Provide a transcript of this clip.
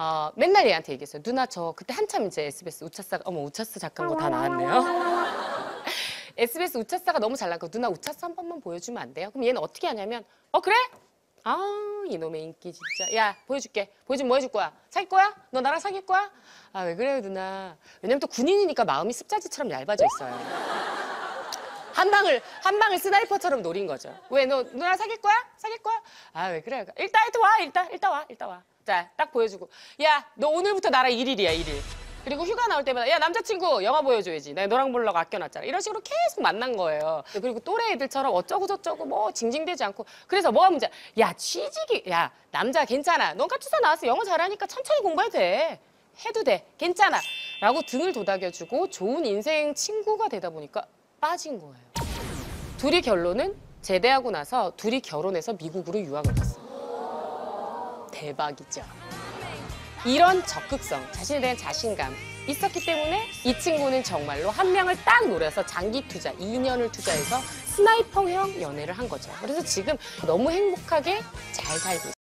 어, 맨날 얘한테 얘기했어요. 누나 저 그때 한참 이제 SBS 우차사 어머 우차사 작가인 거 다 나왔네요. SBS 우차사가 너무 잘 나고 누나 우차사 한 번만 보여주면 안 돼요? 그럼 얘는 어떻게 하냐면 어 그래? 아 이놈의 인기 진짜 야 보여줄게 보여주면 뭐 해줄 거야? 사귈 거야? 너 나랑 사귈 거야? 아 왜 그래요 누나 왜냐면 또 군인이니까 마음이 습자지처럼 얇아져 있어요 한 방을 한 방을 스나이퍼처럼 노린 거죠. 왜 너 누나 사귈 거야? 사귈 거야? 아 왜 그래? 일단 일단 와 일단 일단 와 일단 와 자 딱 보여주고. 야 너 오늘부터 나랑 일일이야 일일. 그리고 휴가 나올 때마다 야 남자친구 영화 보여줘야지. 내가 너랑 보려고 아껴놨잖아. 이런 식으로 계속 만난 거예요. 그리고 또래 애들처럼 어쩌고 저쩌고 뭐 징징대지 않고. 그래서 뭐가 문제야? 야 취직이 야 남자 괜찮아. 넌 카투사 나와서 영어 잘하니까 천천히 공부해도 돼. 해도 돼. 괜찮아. 라고 등을 도닥여주고 좋은 인생 친구가 되다 보니까 빠진 거예요 둘이 결론은 제대하고 나서 둘이 결혼해서 미국으로 유학을 갔어요 대박이죠 이런 적극성, 자신에 대한 자신감 있었기 때문에 이 친구는 정말로 한 명을 딱 노려서 장기 투자, 2년을 투자해서 스나이퍼형 연애를 한 거죠. 그래서 지금 너무 행복하게 잘 살고 있어요.